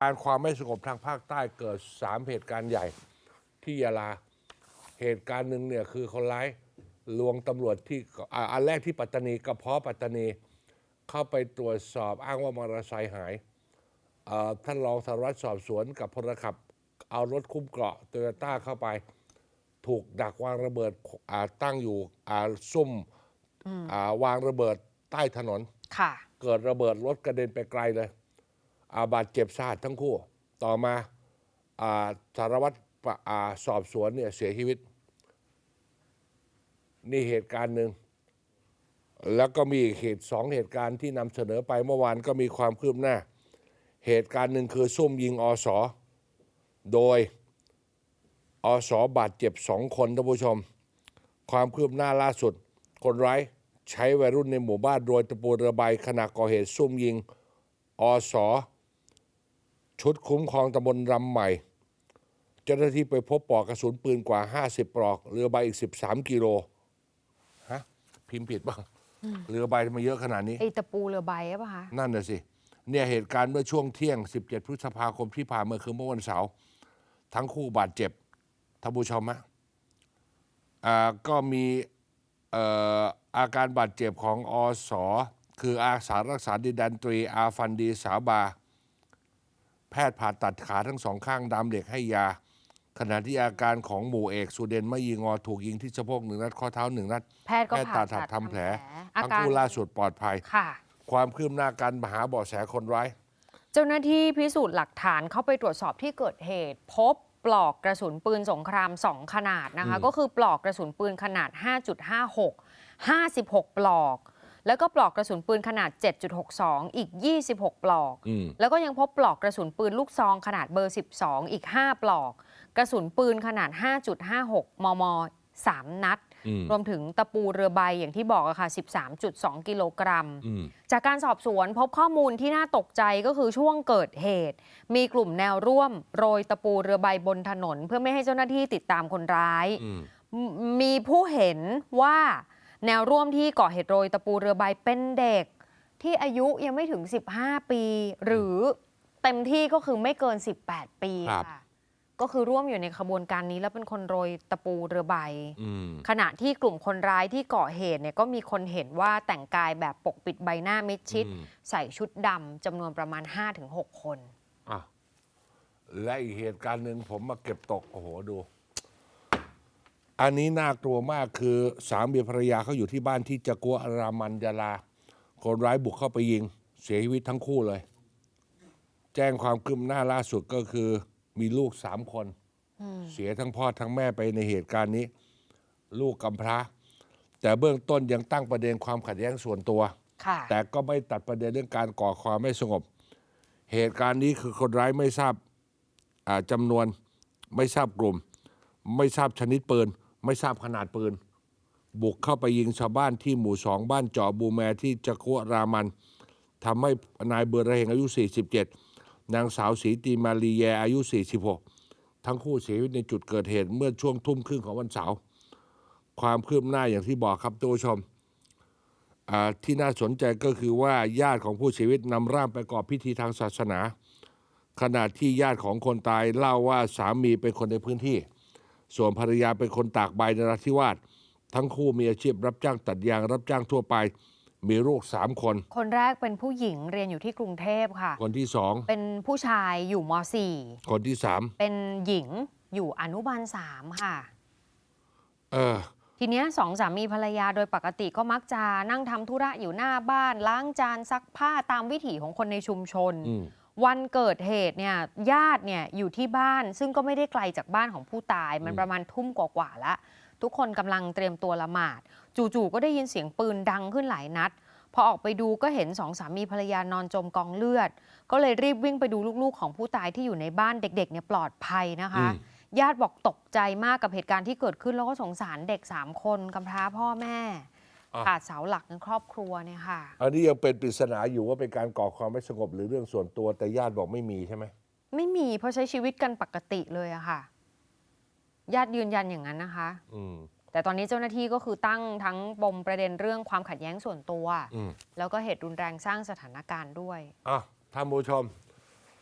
การความไม่สงบทางภาคใต้เกิดสามเหตุการณ์ใหญ่ที่ยะลาเหตุการณ์หนึ่งเนี่ยคือคนร้ายลวงตำรวจที่อ่าอันแรกที่ปัตตานีกระเพาะปัตตานีเข้าไปตรวจสอบอ้างว่ามอเตอร์ไซค์หายเอ่อท่านรองสารวัตรสอบสวนกับพลขับ เอารถคุ้มเกราะโตโยต้าเข้าไป ถูกดักวางระเบิดอ่าตั้งอยู่อ่าซุ่มอ่าวางระเบิดใต้ถนน ค่ะ เกิดระเบิดรถกระเด็นไปไกลเลย อาบาดเจ็บสาหัสทั้งคู่ ต่อมาอาสารวัตรสอบสวนเนี่ยเสียชีวิต นี่เหตุการณ์หนึ่ง แล้วก็มีเหตุสองเหตุการณ์ที่นำเสนอไปเมื่อวานก็มีความคืบหน้า เหตุการณ์หนึ่งคือซุ่มยิงอสอโดยอสอบาดเจ็บสองคนท่านผู้ชม ความคืบหน้าล่าสุด คนร้ายใช้วัยรุ่นในหมู่บ้านโดยตะปูระบายขณะก่อเหตุซุ่มยิงอสอ ชุดคุ้มครองตำบลรำใหม่ เจ้าหน้าที่ไปพบปลอกกระสุนปืนกว่า 50 ปลอกเรือใบอีก 13 กิโลฮะพิมพ์ผิดบ้างเรือใบทำไมาเยอะขนาดนี้ไอตะปูเรือใบใช่ปะคะนั่นน่ะสิเนี่ยเหตุการณ์เมื่อช่วงเที่ยง 17 พฤษภาคมที่ผ่านมาคือเมื่อวันเสาร์ทั้งคู่บาดเจ็บท่านผู้ชมฮะอ่าก็มีเอ่ออาการบาดเจ็บของอสอคืออาสารักษาดินแดนตรีอาฟันดีสาบา แพทย์ผ่าตัดขาทั้งสองข้างดามเหล็กให้ยา ขณะที่อาการของหมู่เอกสุเดนมะยีงอถูกยิงที่สะโพกหนึ่งนัดข้อเท้าหนึ่งนัดแพทย์ก็แพทย์ผ่าตัดตัดทำแผลอาทั้งการคู่ล่าสุดปลอดภัยค่ะความคืบหน้าการหาเบาะแสคนร้าย เจ้าหน้าที่พิสูจน์หลักฐานเข้าไปตรวจสอบที่เกิดเหตุ พบปลอกกระสุนปืนสงคราม 2 ขนาดนะคะอืมก็คือปลอกกระสุนปืนขนาด 5.56 56 ปลอก แล้วก็ปลอกกระสุนปืนขนาด 7.62 อีก 26 ปลอกอืมแล้วก็ยังพบปลอกกระสุนปืนลูกซองขนาดเบอร์ 12 อีก 5 ปลอก กระสุนปืนขนาด 5.56 มม 3 นัดอืมรวมถึงตะปูเรือใบอย่างที่บอกอะค่ะ 13.2 กิโลกรัมอืมจากการสอบสวนพบข้อมูลที่น่าตกใจก็คือช่วงเกิดเหตุ มีกลุ่มแนวร่วม โรยตะปูเรือใบบนถนน เพื่อไม่ให้เจ้าหน้าที่ติดตามคนร้ายอืมมมีผู้เห็นว่า แนวร่วมที่ก่อเหตุโรยตะปูเรือใบเป็นเด็ก ที่อายุยังไม่ถึง 15 ปี หรือเต็มที่ก็คือไม่เกิน 18 ปีครับค่ะก็คือร่วมอยู่ในขบวนการนี้แล้วเป็นคนโรยตะปูเรือใบอืมขณะที่กลุ่มคนร้ายที่ก่อเหตุเนี่ยก็มีคนเห็นว่าแต่งกายแบบปกปิดใบหน้ามิดชิดอืมใส่ชุดดำจำนวนประมาณ 5-6 คนอะและอีกเหตุการณ์หนึ่งผมมาเก็บตก โอ้โหดู อันนี้น่ากลัวมากคือสามีภรรยาเขาอยู่ที่บ้านที่จะกัวอารามันยาลา คนร้ายบุกเข้าไปยิง เสียชีวิตทั้งคู่เลย แจ้งความคืบหน้าล่าสุดก็คือมีลูกสามคน เสียทั้งพ่อทั้งแม่ไปในเหตุการณ์นี้ ลูกกำพร้า แต่เบื้องต้นยังตั้งประเด็นความขัดแย้งส่วนตัวค่ะแต่ก็ไม่ตัดประเด็นเรื่องการก่อความไม่สงบ เหตุการณ์นี้คือคนร้ายไม่ทราบอ่าจำนวน ไม่ทราบกลุ่ม ไม่ทราบชนิดปืน ไม่ทราบขนาดปืน บุกเข้าไปยิงชาวบ้านที่หมู่สองบ้านเจาะบูแมที่จะกัวรามันทำให้นายเบอระเฮงอายุ 47 นางสาวศรีตีมาลีแยอายุ 46 ทั้งคู่เสียชีวิตในจุดเกิดเหตุเมื่อช่วงทุ่มครึ่งของวันเสาร์ความคืบหน้าอย่างที่บอกครับตัวชมอ่าที่น่าสนใจก็คือว่าญาติของผู้เสียชีวิตนำร่างไปประกอบพิธีทางศาสนา ขณะที่ญาติของคนตายเล่าว่าสามีเป็นคนในพื้นที่ ส่วนภรรยาเป็นคนตากใบนราธิวาสทั้งคู่มีอาชีพรับจ้างตัดยาง รับจ้างทั่วไป มีลูกสามคน คนแรกเป็นผู้หญิงเรียนอยู่ที่กรุงเทพค่ะ คนที่สองเป็นผู้ชายอยู่มคนที่สาม .4 เป็นหญิงอยู่อนุบาล3ค่ะ เออทีเนี้ยสองสามีภรรยาโดยปกติก็มักจะนั่งทำธุระอยู่หน้าบ้าน ล้างจานซักผ้าตามวิถีของคนในชุมชนอืม วันเกิดเหตุเนี่ยญาติเนี่ยอยู่ที่บ้าน ซึ่งก็ไม่ได้ไกลจากบ้านของผู้ตาย มันอืมประมาณทุ่มกว่าๆแล้ว ทุกคนกำลังเตรียมตัวละหมาด จู่ๆก็ได้ยินเสียงปืนดังขึ้นหลายนัด พอออกไปดูก็เห็นสองสามีภรรยานอนจมกองเลือด ก็เลยรีบวิ่งไปดูลูกๆ ของผู้ตายที่อยู่ในบ้านเด็กๆเนี่ยปลอดภัยนะคะอืมญาติบอกตกใจมากกับเหตุการณ์ที่เกิดขึ้นแล้วก็สงสารเด็กสามคนกำพร้าพ่อแม่อะ ขาดเสาหลักในครอบครัวเนี่ยค่ะ อันนี้ยังเป็นปริศนาอยู่ว่าเป็นการก่อความไม่สงบหรือเรื่องส่วนตัวแต่ญาติบอกไม่มีใช่ไหมไม่มีเพราะใช้ชีวิตกันปกติเลยอะค่ะ ญาติยืนยันอย่างนั้นนะคะ อืม แต่ตอนนี้เจ้าหน้าที่ก็คือตั้งทั้งปมประเด็นเรื่องความขัดแย้งส่วนตัว อืม แล้วก็เหตุรุนแรงสร้างสถานการณ์ด้วย อะท่านผู้ชม